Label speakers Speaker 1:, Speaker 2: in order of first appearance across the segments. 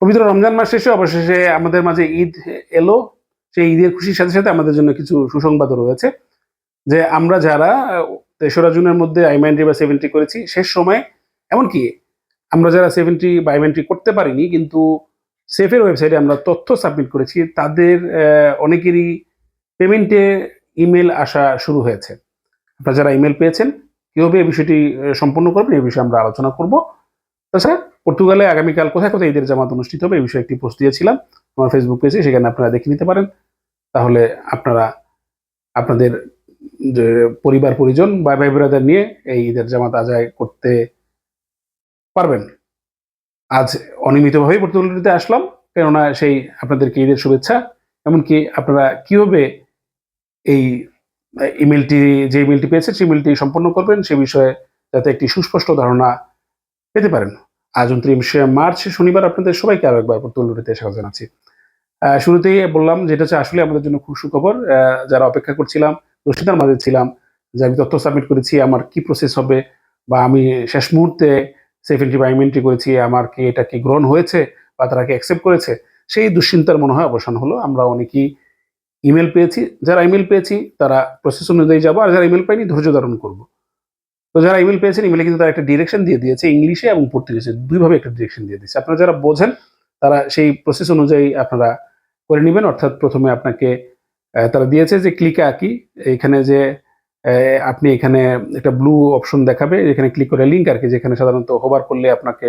Speaker 1: পবিত্র রমজান মাস শেষে, অবশেষে আমাদের মাঝে ঈদ এলো। সেই ঈদের খুশির সাথে সাথে আমাদের জন্য কিছু সুসংবাদও রয়েছে যে আমরা যারা তেসরা জুনের মধ্যে আইমাইন্ট্রি বা সেভেন্টি করেছি, শেষ সময়, এমনকি আমরা যারা সেভেন্টি বা আইমাইন্ট্রি করতে পারিনি, কিন্তু সেফের ওয়েবসাইটে আমরা তথ্য সাবমিট করেছি, তাদের অনেকেরই পেমেন্টে ইমেল আসা শুরু হয়েছে। আপনারা যারা ইমেল পেয়েছেন, কীভাবে এই বিষয়টি সম্পন্ন করবেন, এই বিষয়ে আমরা আলোচনা করব। তাছাড়া পর্তুগালে আগামীকাল কোথায় কোথায় ঈদের জামাত অনুষ্ঠিত হবে এই বিষয়ে একটি পোস্ট দিয়েছিলাম। আমার ফেসবুক পেজে সেখানে আপনারা দেখে নিতে পারেন। তাহলে আপনারা, আপনাদের যে পরিবার, পরিজন বা ভাই ব্রাদার নিয়ে এই ঈদের জামাত আদায় করতে পারবেন। আজ অনিয়মিতভাবেই পর্তুগালিতে আসলাম, কেননা সেই আপনাদেরকে ঈদের শুভেচ্ছা। এমনকি আপনারা কীভাবে এই ইমেলটি যে ইমেলটি পেয়েছেন, সেই ইমেলটি সম্পন্ন করবেন, সে বিষয়ে যাতে একটি সুস্পষ্ট ধারণা পেতে পারেন। আজ উনত্রিশে মার্চ, শনিবার আপনাদের সবাইকে আরও একবার পর্তুগালিতে স্বাগত জানাচ্ছি। শুরুতেই বললাম যেটা হচ্ছে আসলে আমাদের জন্য খুব সুখবর যারা অপেক্ষা করছিলাম দুশ্চিন্তার মাঝে ছিলাম, যে আমি তথ্য সাবমিট করেছি, আমার কি প্রসেস হবে বা আমি শেষ মুহূর্তে সেভেন্টি বা এমএনটি করেছি, আমার কি এটা কি গ্রহণ হয়েছে বা তারা কি অ্যাকসেপ্ট করেছে, সেই দুশ্চিন্তার মনে হয় অবসান হলো, আমরা অনেকেই ইমেল পেয়েছি, যারা ইমেল পেয়েছি তারা প্রসেস অনুযায়ী যাব, আর যারা ইমেল পাইনি ধৈর্য ধারণ করব। তো যারা ইমেল পেয়েছেন ইমেলে কিন্তু তারা একটা ডিরেকশন দিয়ে দিয়েছে ইংলিশে এবং পর্তুগিজে দুইভাবে একটা ডিরেকশন দিয়ে দিয়েছে। আপনারা যারা বোঝেন, তারা সেই প্রসেস অনুযায়ী আপনারা করে নেবেন। অর্থাৎ প্রথমে আপনাকে তারা দিয়েছে যে ক্লিকে আঁকি, এখানে যে আপনি এখানে একটা ব্লু অপশন দেখাবে, এখানে ক্লিক করে লিঙ্ক আর কি যেখানে সাধারণত হোভার করলে আপনাকে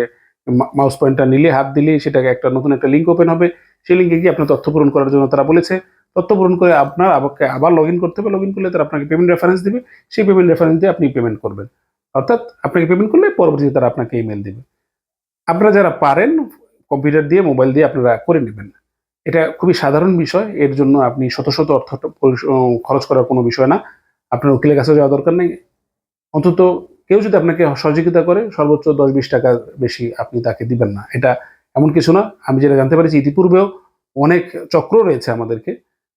Speaker 1: মাউস পয়েন্টটা নিলে, হাত দিলে সেটাকে একটা নতুন একটা লিঙ্ক ওপেন হবে। সেই লিঙ্কে গিয়ে আপনার তথ্য পূরণ করার জন্য তারা বলেছে তথ্য পূরণ করে আপনার আবার আবার লগ করতে হবে। লগ করলে তারা আপনাকে পেমেন্ট রেফারেন্স দিবে। সেই পেমেন্ট রেফারেন্স দিয়ে আপনি পেমেন্ট করবেন। অর্থাৎ আপনাকে পেমেন্ট করলে পরবর্তীতে তারা আপনাকে ইমেল দেবে। আপনারা যারা পারেন কম্পিউটার দিয়ে মোবাইল দিয়ে আপনারা করে নেবেন। এটা খুবই সাধারণ বিষয়। এর জন্য আপনি শত শত অর্থ খরচ করার কোনো বিষয় না। আপনার উকিলের কাছে যাওয়া দরকার নেই। অন্তত কেউ যদি আপনাকে সহযোগিতা করে, সর্বোচ্চ দশ বিশ টাকা বেশি আপনি তাকে দিবেন না। এটা এমন কিছু না। আমি যেটা জানতে পারছি, ইতিপূর্বেও অনেক চক্র রয়েছে আমাদেরকে।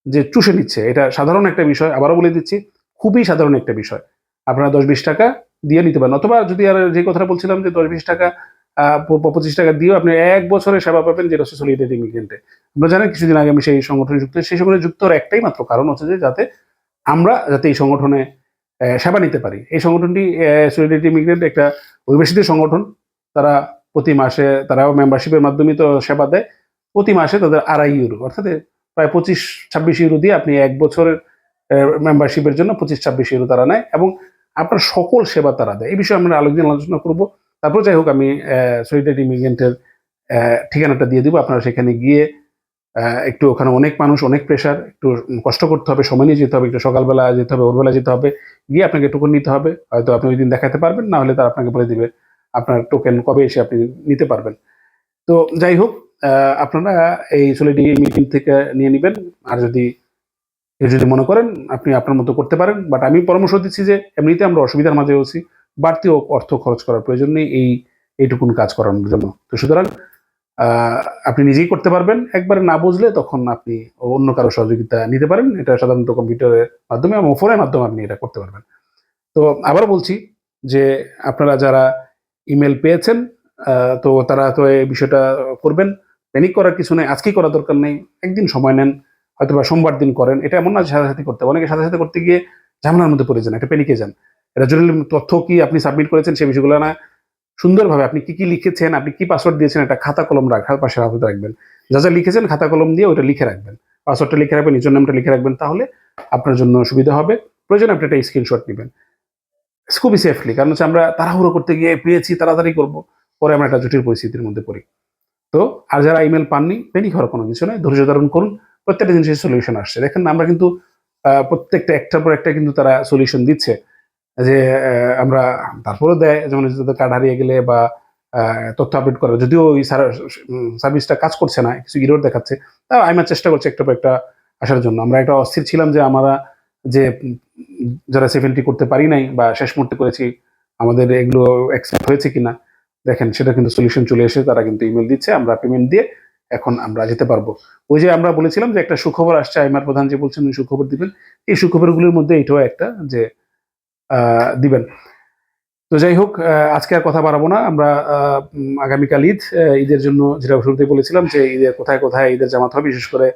Speaker 1: যে চুষে নিচ্ছে, এটা সাধারণ একটা বিষয়, আবারও বলে দিচ্ছি, খুবই সাধারণ একটা বিষয়। আপনারা দশ বিশ টাকা দিয়ে নিতে পারেন, অথবা যদি আর যে কথাটা বলছিলাম যে দশ বিশ টাকা পঁচিশ টাকা দিয়েও আপনি এক বছরের সেবা পাবেন যেটা হচ্ছে সলিডারি ইমিগ্রেন্টে আপনারা জানেন কিছুদিন আগে আমি সেই সংগঠনে যুক্ত, সেই সংগঠনে যুক্ত হওয়ার একটাই মাত্র কারণ হচ্ছে যে যাতে আমরা যাতে এই সংগঠনে সেবা নিতে পারি। এই সংগঠনটি সলিডারিটি ইমিগ্রেন্ট একটা অভিবাসীদের সংগঠন। তারা প্রতি মাসে, তারাও মেম্বারশিপের মাধ্যমে তো সেবা দেয়। প্রতি মাসে তাদের আড়াই ইউরো অর্থাৎ প্রায় পঁচিশ, ছাব্বিশ ইউরো দিয়ে আপনি এক বছরের মেম্বারশিপের জন্য পঁচিশ, ছাব্বিশ ইউরো তারা নেয় এবং আপনার সকল সেবা তারা দেয়। এই বিষয়ে আমরা আলোচনা আলোচনা করব। তারপর যাই হোক, আমি সলিডারি ইমিগ্রেন্টের ঠিকানাটা দিয়ে দিব। আপনারা সেখানে গিয়ে একটু ওখানে অনেক মানুষ, অনেক প্রেশার একটু কষ্ট করতে হবে, সময় নিয়ে যেতে হবে, একটু সকালবেলা যেতে হবে, ভোরবেলা যেতে হবে, গিয়ে আপনাকে টোকন নিতে হবে। হয়তো আপনি ওই দিন দেখাতে পারবেন, না হলে তারা আপনাকে বলে দিবে আপনার টোকেন কবে এসে আপনি নিতে পারবেন। তো যাই হোক আপনারা এই সলিডি মিটিং থেকে নিয়ে নেবেন। আর যদি যদি মনে করেন, আপনি আপনার মতো করতে পারেন। বাট আমি পরামর্শ দিচ্ছি যে, এমনিতে আমরা অসুবিধার মাঝে আছি। বাড়তি অর্থ খরচ করার প্রয়োজন নেই এই, এইটুকুন কাজ করানোর জন্য। তো সুতরাং আপনি নিজেই করতে পারবেন। একবারে না বুঝলে তখন আপনি অন্য কারও সহযোগিতা নিতে পারেন। এটা সাধারণত কম্পিউটারের মাধ্যমে এবং ফোনের মাধ্যমে আপনি এটা করতে পারবেন। তো আবার বলছি যে, আপনারা যারা ইমেল পেয়েছেন তো তারা তো এই বিষয়টা করবেন। প্যানিক করার কিছু নেই, আজকেই করার দরকার নেই, একদিন সময় নেন হয়তো বা সোমবার দিন করেন, এটা এমন না সাথে সাথে করতে অনেকে সাথে সাথে করতে গিয়ে ঝামেলার মধ্যে পড়ে যান, একটা প্যানিকে যান। এটা জরুরি তথ্য কি আপনি সাবমিট করেছেন সেই বিষয়গুলো না। সুন্দরভাবে আপনি কি কি লিখেছেন, আপনি কি পাসওয়ার্ড দিয়েছেন, একটা খাতা কলম রাখার পাশে হাতে রাখবেন। যা যা লিখেছেন, খাতা কলম দিয়ে ওটা লিখে রাখবেন। পাসওয়ার্ডটা লিখে রাখবেন, নিজের নামটা লিখে রাখবেন, তাহলে আপনার জন্য সুবিধা হবে। প্রয়োজন আপনি একটা স্ক্রিনশট নেবেন। খুবই সেফলি কারণ হচ্ছে আমরা তাড়াহুড়ো করতে গিয়ে পেয়েছি, তাড়াতাড়ি করব, পরে আমরা একটা জটিল পরিস্থিতির মধ্যে পড়ি। তো আর যারা ইমেল পাননি পেনি হওয়ার কোনো কিছু নয় ধৈর্য ধারণ করুন, প্রত্যেকটা জিনিসের সলিউশন আসছে। দেখেন আমরা কিন্তু প্রত্যেকটা একটার পর একটা কিন্তু তারা সলিউশন দিচ্ছে। যে আমরা তারপরে দেয়, যেমন কার্ড হারিয়ে গেলে বা তথ্য আপডেট করা। যদিও ওই সার্ভিসটা কাজ করছে না, কিছু ইরোর দেখাচ্ছে, তাও আমি চেষ্টা করছে একটা পর একটা আসার জন্য। আমরা একটা অস্থির ছিলাম যে আমরা যে, যারা সেভেন্টি করতে পারি নাই বা শেষ মুহূর্তে করেছি, আমাদের এগুলো অ্যাকসেপ্ট হয়েছে কিনা দেখেন, সেটা কিন্তু সলিউশন চলে এসে তারা কিন্তু ইমেল দিচ্ছে, আমরা পেমেন্ট দিয়ে এখন আমরা যেতে পারব। ওই যে আমরা বলেছিলাম যে একটা সুখবর আসছে, আইমার প্রধান যে বলছেন সুখবর দিবেন। এই সুখবরগুলির মধ্যে এটাও একটা যে দিবেন। তো যাই হোক আজকে আর কথা বাড়াবো না। আমরা আগামীকাল ঈদ ঈদের জন্য যেটা শুরুতে বলেছিলাম যে ঈদের কোথায় কোথায় ঈদের জামাত হবে, বিশেষ করে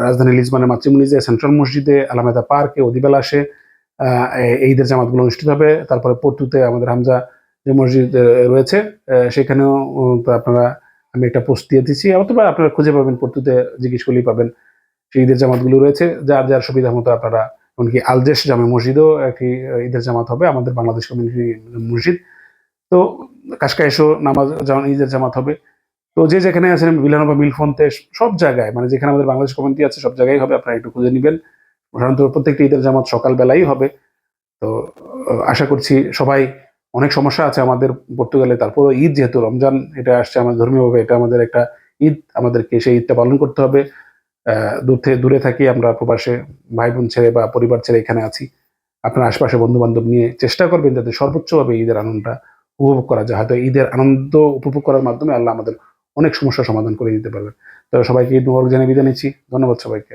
Speaker 1: রাজধানী লিজমানের মাতৃমুনিজে সেন্ট্রাল মসজিদে, আলামেদা পার্কে অদিবেলাসে এই- এই ঈদের জামাতগুলো অনুষ্ঠিত হবে। তারপরে পর্তুতে আমাদের হামজা যে মসজিদ রয়েছে সেখানেও তো আপনারা, আমি একটা পোস্ট দিয়ে দিচ্ছি। অথবা আপনারা খুঁজে পাবেন পর্তুতে জিজ্ঞেস করলেই পাবেন। সেই ঈদের জামাতগুলো রয়েছে, যার যার সুবিধা মতো আপনারা, এমনকি আলজেশ জামে মসজিদও একটি ঈদের জামাত হবে, আমাদের বাংলাদেশ কমিউনিটি মসজিদ। তো, কাশকাইশো নামাজ, জামা- ঈদের জামাত হবে। তো যে যেখানে আছেন বিলানোবা মিলফন্তে, সব জায়গায় মানে যেখানে আমাদের বাংলাদেশ কমিউনিটি আছে, সব জায়গায় হবে, আপনারা একটু খুঁজে নেবেন। সাধারণত প্রত্যেকটি ঈদের জামাত সকালবেলাই হবে। তো আশা করছি সবাই অনেক সমস্যা আছে আমাদের পর্তুগালে, তারপরও ঈদ যেহেতু রমজান, এটা আসছে আমাদের ধর্মীয়ভাবে, এটা আমাদের একটা ঈদ, আমাদেরকে সেই ঈদটা পালন করতে হবে। দূর থেকে দূরে থাকি আমরা প্রবাসে ভাই বোন ছেড়ে বা পরিবার ছেড়ে এখানে আছি। আপনার আশপাশে বন্ধু বান্ধব নিয়ে চেষ্টা করবেন যাতে সর্বোচ্চভাবে ঈদের আনন্দটা উপভোগ করা যায়। হয়তো ঈদের আনন্দ উপভোগ করার মাধ্যমে আল্লাহ আমাদের অনেক সমস্যার সমাধান করে দিতে পারবেন। তো সবাইকে ঈদ জানিয়ে বিদায় নিচ্ছি। ধন্যবাদ সবাইকে।